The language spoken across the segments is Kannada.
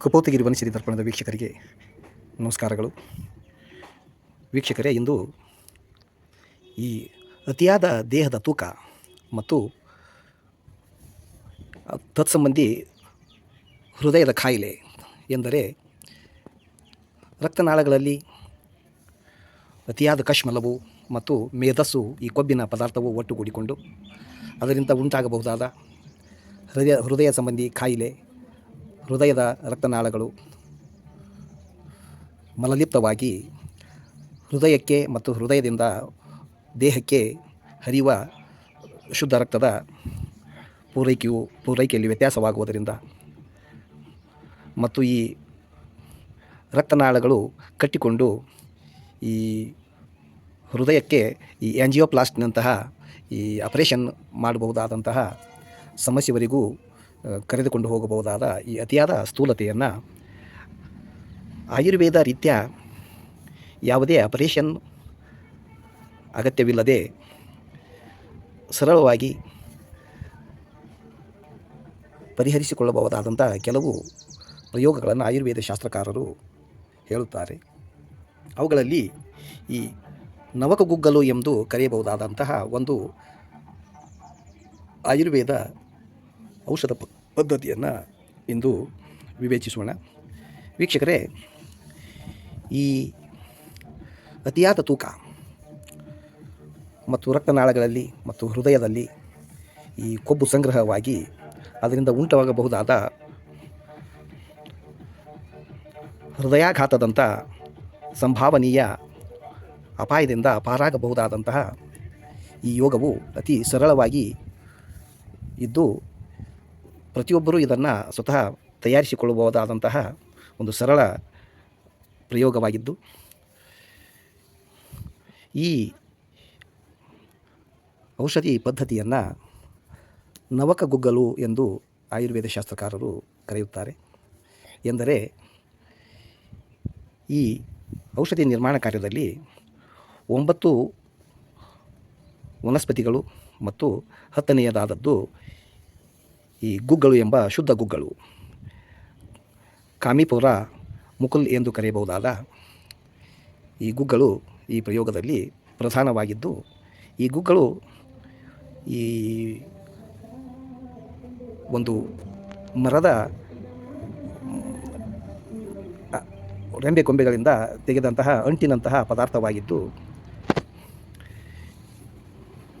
ಕಪೋತಗಿರಿ ವನಸಿರಿ ದರ್ಪಣದ ವೀಕ್ಷಕರಿಗೆ ನಮಸ್ಕಾರಗಳು. ವೀಕ್ಷಕರೇ, ಇಂದು ಈ ಅತಿಯಾದ ದೇಹದ ತೂಕ ಮತ್ತು ತತ್ಸಂಬಂಧಿ ಹೃದಯದ ಕಾಯಿಲೆ ಎಂದರೆ ರಕ್ತನಾಳಗಳಲ್ಲಿ ಅತಿಯಾದ ಕಶ್ಮಲವು ಮತ್ತು ಮೇಧಸ್ಸು ಈ ಕೊಬ್ಬಿನ ಪದಾರ್ಥವು ಒಟ್ಟುಗೂಡಿಕೊಂಡು ಅದರಿಂದ ಉಂಟಾಗಬಹುದಾದ ಹೃದಯ ಹೃದಯ ಸಂಬಂಧಿ ಕಾಯಿಲೆ ಹೃದಯದ ರಕ್ತನಾಳಗಳು ಮಲಲಿಪ್ತವಾಗಿ ಹೃದಯಕ್ಕೆ ಮತ್ತು ಹೃದಯದಿಂದ ದೇಹಕ್ಕೆ ಹರಿಯುವ ಶುದ್ಧ ರಕ್ತದ ಪೂರೈಕೆಯು ಪೂರೈಕೆಯಲ್ಲಿ ವ್ಯತ್ಯಾಸವಾಗುವುದರಿಂದ. ಮತ್ತು ಈ ರಕ್ತನಾಳಗಳು ಕಟ್ಟಿಕೊಂಡು ಈ ಹೃದಯಕ್ಕೆ ಈ ಆ್ಯಂಜಿಯೋಪ್ಲಾಸ್ಟ್ನಂತಹ ಈ ಆಪರೇಷನ್ ಮಾಡಬಹುದಾದಂತಹ ಸಮಸ್ಯೆವರೆಗೂ ಕರೆದುಕೊಂಡು ಹೋಗಬಹುದಾದ ಈ ಅತಿಯಾದ ಸ್ಥೂಲತೆಯನ್ನು ಆಯುರ್ವೇದ ರೀತಿಯ ಯಾವುದೇ ಆಪರೇಷನ್ ಅಗತ್ಯವಿಲ್ಲದೆ ಸರಳವಾಗಿ ಪರಿಹರಿಸಿಕೊಳ್ಳಬಹುದಾದಂಥ ಕೆಲವು ಪ್ರಯೋಗಗಳನ್ನು ಆಯುರ್ವೇದ ಶಾಸ್ತ್ರಕಾರರು ಹೇಳುತ್ತಾರೆ. ಅವುಗಳಲ್ಲಿ ಈ ನವಕಗುಗ್ಗಲು ಎಂದು ಕರೆಯಬಹುದಾದಂತಹ ಒಂದು ಆಯುರ್ವೇದ ಔಷಧ ಪದ್ಧತಿಯನ್ನು ಇಂದು ವಿವೇಚಿಸೋಣ. ವೀಕ್ಷಕರೇ, ಈ ಅತಿಯಾದ ತೂಕ ಮತ್ತು ರಕ್ತನಾಳಗಳಲ್ಲಿ ಮತ್ತು ಹೃದಯದಲ್ಲಿ ಈ ಕೊಬ್ಬು ಸಂಗ್ರಹವಾಗಿ ಅದರಿಂದ ಉಂಟಾಗಬಹುದಾದ ಹೃದಯಾಘಾತದಂಥ ಸಂಭಾವನೀಯ ಅಪಾಯದಿಂದ ಪಾರಾಗಬಹುದಾದಂತಹ ಈ ಯೋಗವು ಅತಿ ಸರಳವಾಗಿ ಇದ್ದು ಪ್ರತಿಯೊಬ್ಬರೂ ಇದನ್ನು ಸ್ವತಃ ತಯಾರಿಸಿಕೊಳ್ಳಬಹುದಾದಂತಹ ಒಂದು ಸರಳ ಪ್ರಯೋಗವಾಗಿದ್ದು, ಈ ಔಷಧಿ ಪದ್ಧತಿಯನ್ನು ನವಕಗುಗ್ಗಲು ಎಂದು ಆಯುರ್ವೇದ ಶಾಸ್ತ್ರಕಾರರು ಕರೆಯುತ್ತಾರೆ. ಎಂದರೆ, ಈ ಔಷಧಿ ನಿರ್ಮಾಣ ಕಾರ್ಯದಲ್ಲಿ ಒಂಬತ್ತು ವನಸ್ಪತಿಗಳು ಮತ್ತು ಹತ್ತನೆಯದಾದದ್ದು ಈ ಗುಗ್ಗಳು ಎಂಬ ಶುದ್ಧ ಗುಗ್ಗಳು ಕಾಮಿಪುರ ಮುಕುಲ್ ಎಂದು ಕರೆಯಬಹುದಾದ ಈ ಗುಗ್ಗಳು ಈ ಪ್ರಯೋಗದಲ್ಲಿ ಪ್ರಧಾನವಾಗಿದ್ದು, ಈ ಗುಗ್ಗಳು ಈ ಒಂದು ಮರದ ರೆಂಬೆ ಕೊಂಬೆಗಳಿಂದ ತೆಗೆದಂತಹ ಅಂಟಿನಂತಹ ಪದಾರ್ಥವಾಗಿದ್ದು,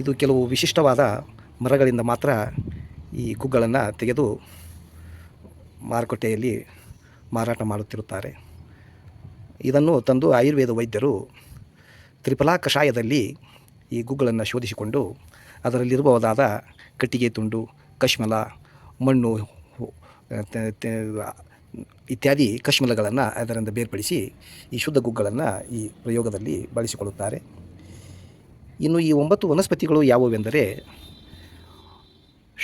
ಇದು ಕೆಲವು ವಿಶಿಷ್ಟವಾದ ಮರಗಳಿಂದ ಮಾತ್ರ ಈ ಗುಗ್ಗಳನ್ನು ತೆಗೆದು ಮಾರುಕಟ್ಟೆಯಲ್ಲಿ ಮಾರಾಟ ಮಾಡುತ್ತಿರುತ್ತಾರೆ. ಇದನ್ನು ತಂದು ಆಯುರ್ವೇದ ವೈದ್ಯರು ತ್ರಿಫಲಾ ಕಷಾಯದಲ್ಲಿ ಈ ಗುಗ್ಗಳನ್ನು ಶೋಧಿಸಿಕೊಂಡು ಅದರಲ್ಲಿರಬಹುದಾದ ಕಟ್ಟಿಗೆ ತುಂಡು, ಕಶ್ಮಲ, ಮಣ್ಣು ಇತ್ಯಾದಿ ಕಶ್ಮಲಗಳನ್ನು ಅದರಿಂದ ಬೇರ್ಪಡಿಸಿ ಈ ಶುದ್ಧ ಗುಗ್ಗಳನ್ನು ಈ ಪ್ರಯೋಗದಲ್ಲಿ ಬಳಸಿಕೊಳ್ಳುತ್ತಾರೆ. ಇನ್ನು ಈ ಒಂಬತ್ತು ವನಸ್ಪತಿಗಳು ಯಾವುವೆಂದರೆ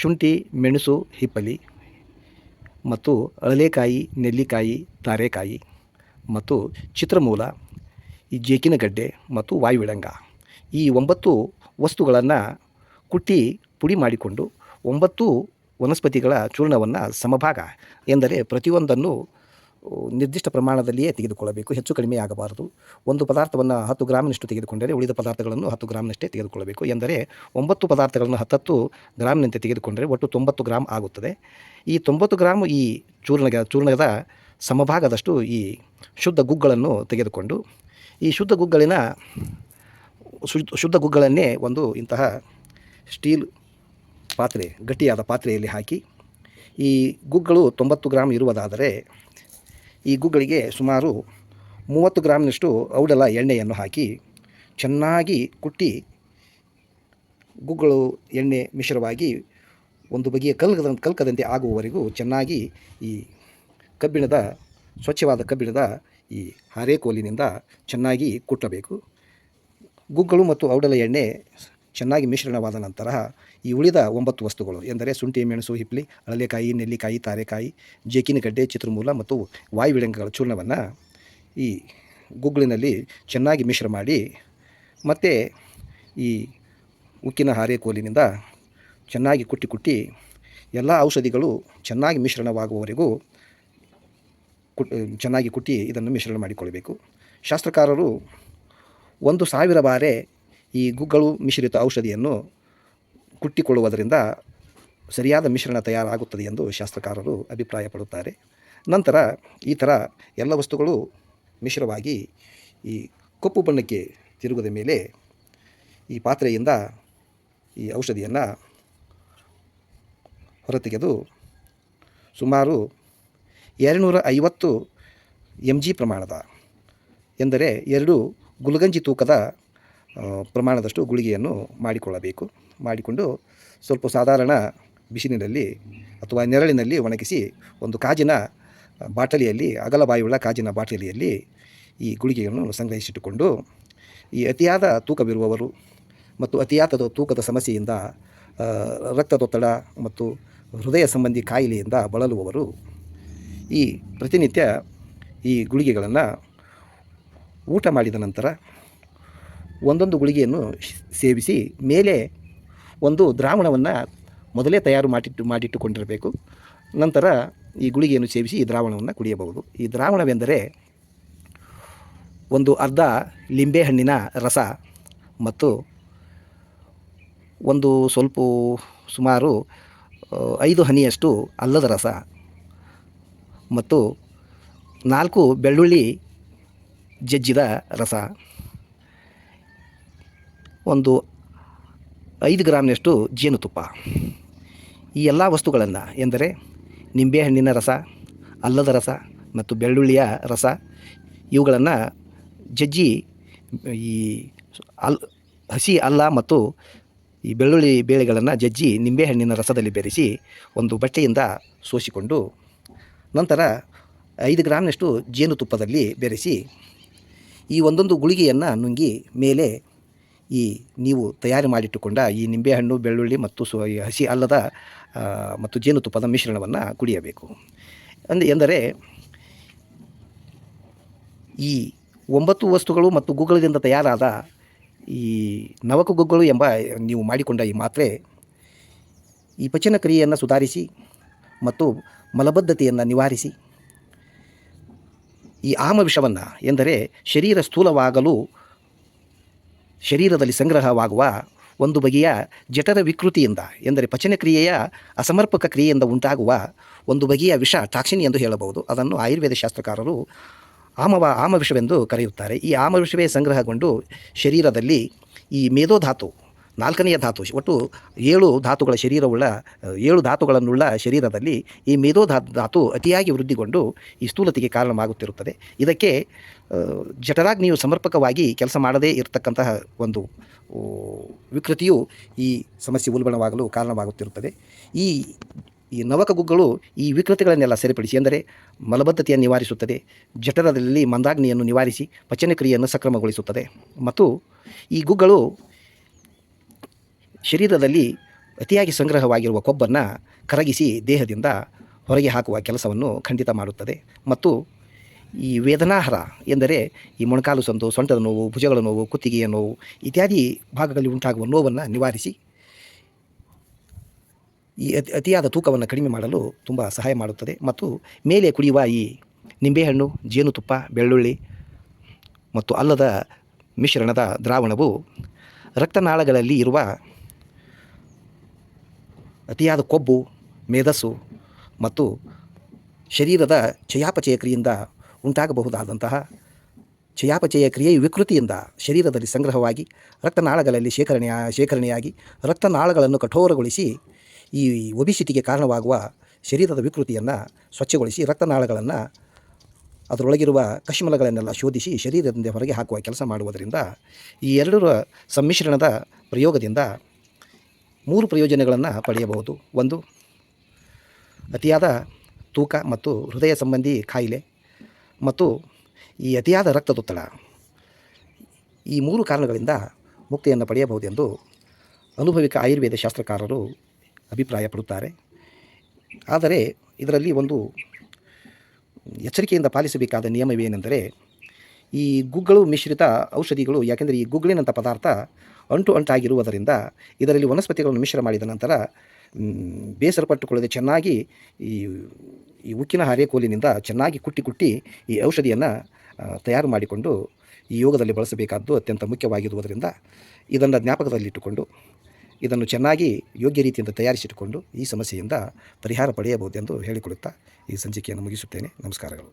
ಶುಂಠಿ, ಮೆಣಸು, ಹಿಪ್ಪಲಿ ಮತ್ತು ಅಳಲೆಕಾಯಿ, ನೆಲ್ಲಿಕಾಯಿ, ತಾರೆಕಾಯಿ ಮತ್ತು ಚಿತ್ರಮೂಲ, ಈ ಜೇಕಿನಗಡ್ಡೆ ಮತ್ತು ವಾಯುವಿಳಂಗ. ಈ ಒಂಬತ್ತು ವಸ್ತುಗಳನ್ನು ಕುಟ್ಟಿ ಪುಡಿ ಮಾಡಿಕೊಂಡು ಒಂಬತ್ತು ವನಸ್ಪತಿಗಳ ಚೂರ್ಣವನ್ನು ಸಮಭಾಗ ಎಂದರೆ ಪ್ರತಿಯೊಂದನ್ನು ನಿರ್ದಿಷ್ಟ ಪ್ರಮಾಣದಲ್ಲಿಯೇ ತೆಗೆದುಕೊಳ್ಳಬೇಕು. ಹೆಚ್ಚು ಕಡಿಮೆ ಆಗಬಾರದು. ಒಂದು ಪದಾರ್ಥವನ್ನು ಹತ್ತು ಗ್ರಾಮಿನಷ್ಟು ತೆಗೆದುಕೊಂಡರೆ ಉಳಿದ ಪದಾರ್ಥಗಳನ್ನು ಹತ್ತು ಗ್ರಾಮ್ನಷ್ಟೇ ತೆಗೆದುಕೊಳ್ಳಬೇಕು. ಎಂದರೆ ಒಂಬತ್ತು ಪದಾರ್ಥಗಳನ್ನು ಹತ್ತತ್ತು ಗ್ರಾಮ್ನಂತೆ ತೆಗೆದುಕೊಂಡರೆ ಒಟ್ಟು ತೊಂಬತ್ತು ಗ್ರಾಮ್ ಆಗುತ್ತದೆ. ಈ ತೊಂಬತ್ತು ಗ್ರಾಮ್ ಈ ಚೂರ್ಣ ಚೂರ್ಣದ ಸಮಭಾಗದಷ್ಟು ಈ ಶುದ್ಧ ಗುಗ್ಗಳನ್ನು ತೆಗೆದುಕೊಂಡು, ಈ ಶುದ್ಧ ಗುಗ್ಗಳಿನ ಶುದ್ಧ ಗುಗ್ಗಳನ್ನೇ ಒಂದು ಇಂತಹ ಸ್ಟೀಲ್ ಪಾತ್ರೆ, ಗಟ್ಟಿಯಾದ ಪಾತ್ರೆಯಲ್ಲಿ ಹಾಕಿ, ಈ ಗುಗ್ಗಳು ತೊಂಬತ್ತು ಗ್ರಾಮ್ ಇರುವುದಾದರೆ ಈ ಗುಗ್ಗಳಿಗೆ ಸುಮಾರು ಮೂವತ್ತು ಗ್ರಾಮ್ನಷ್ಟು ಔಡಲ ಎಣ್ಣೆಯನ್ನು ಹಾಕಿ ಚೆನ್ನಾಗಿ ಕುಟ್ಟಿ ಗುಗ್ಗಳು ಎಣ್ಣೆ ಮಿಶ್ರವಾಗಿ ಒಂದು ಬಗೆಯ ಕಲ್ಕದ ಕಲ್ಕದಂತೆ ಆಗುವವರೆಗೂ ಚೆನ್ನಾಗಿ ಈ ಕಬ್ಬಿಣದ, ಸ್ವಚ್ಛವಾದ ಕಬ್ಬಿಣದ ಈ ಹಾರೇಕೋಲಿನಿಂದ ಚೆನ್ನಾಗಿ ಕುಟ್ಟಬೇಕು. ಗುಗ್ಗಳು ಮತ್ತು ಔಡಲ ಎಣ್ಣೆ ಚೆನ್ನಾಗಿ ಮಿಶ್ರಣವಾದ ನಂತರ ಈ ಉಳಿದ ಒಂಬತ್ತು ವಸ್ತುಗಳು ಎಂದರೆ ಶುಂಠಿ, ಮೆಣಸು, ಹಿಪ್ಲಿ ಅಳಲೆಕಾಯಿ ನೆಲ್ಲಿಕಾಯಿ, ತಾರೆಕಾಯಿ ಜೇಕಿನಗಡ್ಡೆ ಚಿತ್ರಮೂಲ ಮತ್ತು ವಾಯುವಿಳಂಗಗಳ ಚೂರ್ಣವನ್ನು ಈ ಗುಗ್ಗಳಿನಲ್ಲಿ ಚೆನ್ನಾಗಿ ಮಿಶ್ರ ಮಾಡಿ ಮತ್ತು ಈ ಉಕ್ಕಿನ ಹಾರೆಕೋಲಿನಿಂದ ಚೆನ್ನಾಗಿ ಕುಟ್ಟಿ ಕುಟ್ಟಿ ಎಲ್ಲ ಔಷಧಿಗಳು ಚೆನ್ನಾಗಿ ಮಿಶ್ರಣವಾಗುವವರೆಗೂ ಕುಟ್, ಚೆನ್ನಾಗಿ ಕುಟ್ಟಿ ಇದನ್ನು ಮಿಶ್ರಣ ಮಾಡಿಕೊಳ್ಳಬೇಕು. ಶಾಸ್ತ್ರಕಾರರು ಒಂದು ಸಾವಿರ ಬಾರೆ ಈ ಗುಗ್ಗಳು ಮಿಶ್ರಿತ ಔಷಧಿಯನ್ನು ಕುಟ್ಟಿಕೊಳ್ಳುವುದರಿಂದ ಸರಿಯಾದ ಮಿಶ್ರಣ ತಯಾರಾಗುತ್ತದೆ ಎಂದು ಶಾಸ್ತ್ರಕಾರರು ಅಭಿಪ್ರಾಯಪಡುತ್ತಾರೆ. ನಂತರ ಈ ಥರ ಎಲ್ಲ ವಸ್ತುಗಳು ಮಿಶ್ರವಾಗಿ ಈ ಕಪ್ಪು ಬಣ್ಣಕ್ಕೆ ತಿರುಗಿದ ಮೇಲೆ ಈ ಪಾತ್ರೆಯಿಂದ ಈ ಔಷಧಿಯನ್ನು ಹೊರತೆಗೆದು ಸುಮಾರು ಎರಡುನೂರ ಐವತ್ತು ಎಂ ಜಿ ಪ್ರಮಾಣದ, ಎಂದರೆ ಎರಡು ಗುಲ್ಗಂಜಿ ತೂಕದ ಪ್ರಮಾಣದಷ್ಟು ಗುಳಿಗೆಯನ್ನು ಮಾಡಿಕೊಳ್ಳಬೇಕು. ಮಾಡಿಕೊಂಡು ಸ್ವಲ್ಪ ಸಾಧಾರಣ ಬಿಸಿಲಿನಲ್ಲಿ ಅಥವಾ ನೆರಳಿನಲ್ಲಿ ಒಣಗಿಸಿ ಒಂದು ಕಾಜಿನ ಬಾಟಲಿಯಲ್ಲಿ ಅಗಲ ಬಾಯುಳ್ಳ ಕಾಜಿನ ಬಾಟಲಿಯಲ್ಲಿ ಈ ಗುಳಿಗೆಯನ್ನು ಸಂಗ್ರಹಿಸಿಟ್ಟುಕೊಂಡು, ಈ ಅತಿಯಾದ ತೂಕವಿರುವವರು ಮತ್ತು ಅತಿಯಾದ ತೂಕದ ಸಮಸ್ಯೆಯಿಂದ ರಕ್ತದೊತ್ತಡ ಮತ್ತು ಹೃದಯ ಸಂಬಂಧಿ ಕಾಯಿಲೆಯಿಂದ ಬಳಲುವವರು ಈ ಪ್ರತಿನಿತ್ಯ ಈ ಗುಳಿಗೆಗಳನ್ನು ಊಟ ಮಾಡಿದ ನಂತರ ಒಂದೊಂದು ಗುಳಿಗೆಯನ್ನು ಸೇವಿಸಿ ಮೇಲೆ ಒಂದು ದ್ರಾವಣವನ್ನು ಮೊದಲೇ ತಯಾರು ಮಾಡಿಟ್ಟು, ಮಾಡಿಟ್ಟುಕೊಂಡಿರಬೇಕು. ನಂತರ ಈ ಗುಳಿಗೆಯನ್ನು ಸೇವಿಸಿ ಈ ದ್ರಾವಣವನ್ನು ಕುಡಿಯಬಹುದು. ಈ ದ್ರಾವಣವೆಂದರೆ ಒಂದು ಅರ್ಧ ಲಿಂಬೆಹಣ್ಣಿನ ರಸ ಮತ್ತು ಒಂದು ಸ್ವಲ್ಪ ಸುಮಾರು ಐದು ಹನಿಯಷ್ಟು ಅಲ್ಲದ ರಸ ಮತ್ತು ನಾಲ್ಕು ಬೆಳ್ಳುಳ್ಳಿ ಜಜ್ಜಿದ ರಸ. ಒಂದು ಐದು ಗ್ರಾಮ್ನಷ್ಟು ಜೇನುತುಪ್ಪ. ಈ ಎಲ್ಲ ವಸ್ತುಗಳನ್ನು ಎಂದರೆ ನಿಂಬೆಹಣ್ಣಿನ ರಸ, ಅಲ್ಲದ ರಸ ಮತ್ತು ಬೆಳ್ಳುಳ್ಳಿಯ ರಸ, ಇವುಗಳನ್ನು ಜಜ್ಜಿ ಈ ಅಲ್, ಹಸಿ ಅಲ್ಲ ಮತ್ತು ಈ ಬೆಳ್ಳುಳ್ಳಿ ಬೇಳೆಗಳನ್ನು ಜಜ್ಜಿ ನಿಂಬೆಹಣ್ಣಿನ ರಸದಲ್ಲಿ ಬೆರೆಸಿ ಒಂದು ಬಟ್ಟೆಯಿಂದ ಸೋಸಿಕೊಂಡು ನಂತರ ಐದು ಗ್ರಾಮ್ನಷ್ಟು ಜೇನುತುಪ್ಪದಲ್ಲಿ ಬೆರೆಸಿ ಈ ಒಂದೊಂದು ಗುಳಿಗೆಯನ್ನು ನುಂಗಿ ಮೇಲೆ ಈ ನೀವು ತಯಾರಿ ಮಾಡಿಟ್ಟುಕೊಂಡ ಈ ನಿಂಬೆಹಣ್ಣು, ಬೆಳ್ಳುಳ್ಳಿ ಮತ್ತು ಸೊ ಹಸಿ ಅಲ್ಲದ ಮತ್ತು ಜೇನುತುಪ್ಪದ ಮಿಶ್ರಣವನ್ನು ಕುಡಿಯಬೇಕು. ಅಂದ, ಎಂದರೆ ಈ ಒಂಬತ್ತು ವಸ್ತುಗಳು ಮತ್ತು ಗುಗ್ಗಳದಿಂದ ತಯಾರಾದ ಈ ನವಕು ಗುಗ್ಗಳು ಎಂಬ ನೀವು ಮಾಡಿಕೊಂಡ ಈ ಮಾತ್ರೆ ಈ ಪಚನ ಕ್ರಿಯೆಯನ್ನು ಸುಧಾರಿಸಿ ಮತ್ತು ಮಲಬದ್ಧತೆಯನ್ನು ನಿವಾರಿಸಿ. ಈ ಆಮ ವಿಷವನ್ನು ಎಂದರೆ ಶರೀರ ಸ್ಥೂಲವಾಗಲು ಶರೀರದಲ್ಲಿ ಸಂಗ್ರಹವಾಗುವ ಒಂದು ಬಗೆಯ ಜಠರ ವಿಕೃತಿಯಿಂದ, ಎಂದರೆ ಪಚನ ಕ್ರಿಯೆಯ ಅಸಮರ್ಪಕ ಕ್ರಿಯೆಯಿಂದ ಉಂಟಾಗುವ ಒಂದು ಬಗೆಯ ವಿಷ ಟಾಕ್ಸಿನ್ ಎಂದು ಹೇಳಬಹುದು. ಅದನ್ನು ಆಯುರ್ವೇದ ಶಾಸ್ತ್ರಕಾರರು ಆಮವ ಆಮ ವಿಷವೆಂದು ಕರೆಯುತ್ತಾರೆ. ಈ ಆಮ ವಿಷವೇ ಸಂಗ್ರಹಗೊಂಡು ಶರೀರದಲ್ಲಿ ಈ ಮೇಧೋಧಾತು ನಾಲ್ಕನೆಯ ಧಾತು, ಒಟ್ಟು ಏಳು ಧಾತುಗಳ ಶರೀರವುಳ್ಳ, ಏಳು ಧಾತುಗಳನ್ನುಳ್ಳ ಶರೀರದಲ್ಲಿ ಈ ಮೇಧೋ ಧಾತು ಅತಿಯಾಗಿ ವೃದ್ಧಿಗೊಂಡು ಈ ಸ್ಥೂಲತೆಗೆ ಕಾರಣವಾಗುತ್ತಿರುತ್ತದೆ. ಇದಕ್ಕೆ ಜಠರಾಗ್ನಿಯು ಸಮರ್ಪಕವಾಗಿ ಕೆಲಸ ಮಾಡದೇ ಇರತಕ್ಕಂತಹ ಒಂದು ವಿಕೃತಿಯು ಈ ಸಮಸ್ಯೆ ಉಲ್ಬಣವಾಗಲು ಕಾರಣವಾಗುತ್ತಿರುತ್ತದೆ. ಈ ಈ ನವಕಗುಗ್ಗಳು ಈ ವಿಕೃತಿಗಳನ್ನೆಲ್ಲ ಸರಿಪಡಿಸಿ, ಅಂದರೆ ಮಲಬದ್ಧತೆಯನ್ನು ನಿವಾರಿಸುತ್ತದೆ, ಜಠರದಲ್ಲಿ ಮಂದಾಗ್ನಿಯನ್ನು ನಿವಾರಿಸಿ ಪಚನ ಕ್ರಿಯೆಯನ್ನು ಸಕ್ರಮಗೊಳಿಸುತ್ತದೆ. ಮತ್ತು ಈ ಗುಗ್ಗಳು ಶರೀರದಲ್ಲಿ ಅತಿಯಾಗಿ ಸಂಗ್ರಹವಾಗಿರುವ ಕೊಬ್ಬನ್ನು ಕರಗಿಸಿ ದೇಹದಿಂದ ಹೊರಗೆ ಹಾಕುವ ಕೆಲಸವನ್ನು ಖಂಡಿತ ಮಾಡುತ್ತದೆ. ಮತ್ತು ಈ ವೇದನಾಹರ ಎಂದರೆ ಈ ಮೊಣಕಾಲು ಸಂದು, ಸೊಂಟದ ನೋವು, ಭುಜಗಳ ನೋವು, ಕುತ್ತಿಗೆಯ ನೋವು ಇತ್ಯಾದಿ ಭಾಗಗಳಲ್ಲಿ ಉಂಟಾಗುವ ನೋವನ್ನು ನಿವಾರಿಸಿ ಈ ಅತಿ ಅತಿಯಾದ ತೂಕವನ್ನು ಕಡಿಮೆ ಮಾಡಲು ತುಂಬ ಸಹಾಯ ಮಾಡುತ್ತದೆ. ಮತ್ತು ಮೇಲೆ ಕುಡಿಯುವ ಈ ನಿಂಬೆಹಣ್ಣು, ಜೇನುತುಪ್ಪ, ಬೆಳ್ಳುಳ್ಳಿ ಮತ್ತು ಅಲ್ಲದ ಮಿಶ್ರಣದ ದ್ರಾವಣವು ರಕ್ತನಾಳಗಳಲ್ಲಿ ಇರುವ ಅತಿಯಾದ ಕೊಬ್ಬು, ಮೇಧಸ್ಸು ಮತ್ತು ಶರೀರದ ಚಯಾಪಚಯ ಕ್ರಿಯೆಯಿಂದ ಉಂಟಾಗಬಹುದಾದಂತಹ ಚಯಾಪಚಯ ಕ್ರಿಯೆಯ ವಿಕೃತಿಯಿಂದ ಶರೀರದಲ್ಲಿ ಸಂಗ್ರಹವಾಗಿ ರಕ್ತನಾಳಗಳಲ್ಲಿ ಶೇಖರಣೆಯ, ಶೇಖರಣೆಯಾಗಿ ರಕ್ತನಾಳಗಳನ್ನು ಕಠೋರಗೊಳಿಸಿ ಈ ಒಬಿಸಿಟಿಗೆ ಕಾರಣವಾಗುವ ಶರೀರದ ವಿಕೃತಿಯನ್ನು ಸ್ವಚ್ಛಗೊಳಿಸಿ ರಕ್ತನಾಳಗಳನ್ನು ಅದರೊಳಗಿರುವ ಕಶ್ಮಲಗಳನ್ನೆಲ್ಲ ಶೋಧಿಸಿ ಶರೀರದಿಂದ ಹೊರಗೆ ಹಾಕುವ ಕೆಲಸ ಮಾಡುವುದರಿಂದ ಈ ಎರಡರ ಸಮ್ಮಿಶ್ರಣದ ಪ್ರಯೋಗದಿಂದ ಮೂರು ಪ್ರಯೋಜನಗಳನ್ನು ಪಡೆಯಬಹುದು. ಒಂದು, ಅತಿಯಾದ ತೂಕ ಮತ್ತು ಹೃದಯ ಸಂಬಂಧಿ ಕಾಯಿಲೆ ಮತ್ತು ಈ ಅತಿಯಾದ ರಕ್ತದೊತ್ತಡ ಈ ಮೂರು ಕಾರಣಗಳಿಂದ ಮುಕ್ತಿಯನ್ನು ಪಡೆಯಬಹುದೆಂದು ಅನುಭವಿಕ ಆಯುರ್ವೇದ ಶಾಸ್ತ್ರಕಾರರು ಅಭಿಪ್ರಾಯಪಡುತ್ತಾರೆ. ಆದರೆ ಇದರಲ್ಲಿ ಒಂದು ಎಚ್ಚರಿಕೆಯಿಂದ ಪಾಲಿಸಬೇಕಾದ ನಿಯಮವೇನೆಂದರೆ ಈ ಗುಗ್ಗಳು ಮಿಶ್ರಿತ ಔಷಧಿಗಳು, ಯಾಕೆಂದರೆ ಈ ಗುಗ್ಗಳಿನಂಥ ಪದಾರ್ಥ ಅಂಟು ಅಂಟಾಗಿರುವುದರಿಂದ ಇದರಲ್ಲಿ ವನಸ್ಪತಿಗಳನ್ನು ಮಿಶ್ರ ಮಾಡಿದ ನಂತರ ಬೇಸರಪಟ್ಟುಕೊಳ್ಳದೆ ಚೆನ್ನಾಗಿ ಈ ಈ ಉಕ್ಕಿನ ಹಾರೆಕೋಲಿನಿಂದ ಚೆನ್ನಾಗಿ ಕುಟ್ಟಿ ಕುಟ್ಟಿ ಈ ಔಷಧಿಯನ್ನು ತಯಾರು ಮಾಡಿಕೊಂಡು ಈ ಯೋಗದಲ್ಲಿ ಬಳಸಬೇಕಾದ್ದು ಅತ್ಯಂತ ಮುಖ್ಯವಾಗಿರುವುದರಿಂದ ಇದನ್ನು ಜ್ಞಾಪಕದಲ್ಲಿಟ್ಟುಕೊಂಡು, ಇದನ್ನು ಚೆನ್ನಾಗಿ ಯೋಗ್ಯ ರೀತಿಯಿಂದ ತಯಾರಿಸಿಟ್ಟುಕೊಂಡು ಈ ಸಮಸ್ಯೆಯಿಂದ ಪರಿಹಾರ ಪಡೆಯಬಹುದೆಂದು ಹೇಳಿಕೊಳ್ಳುತ್ತಾ ಈ ಸಂಚಿಕೆಯನ್ನು ಮುಗಿಸುತ್ತೇನೆ. ನಮಸ್ಕಾರಗಳು.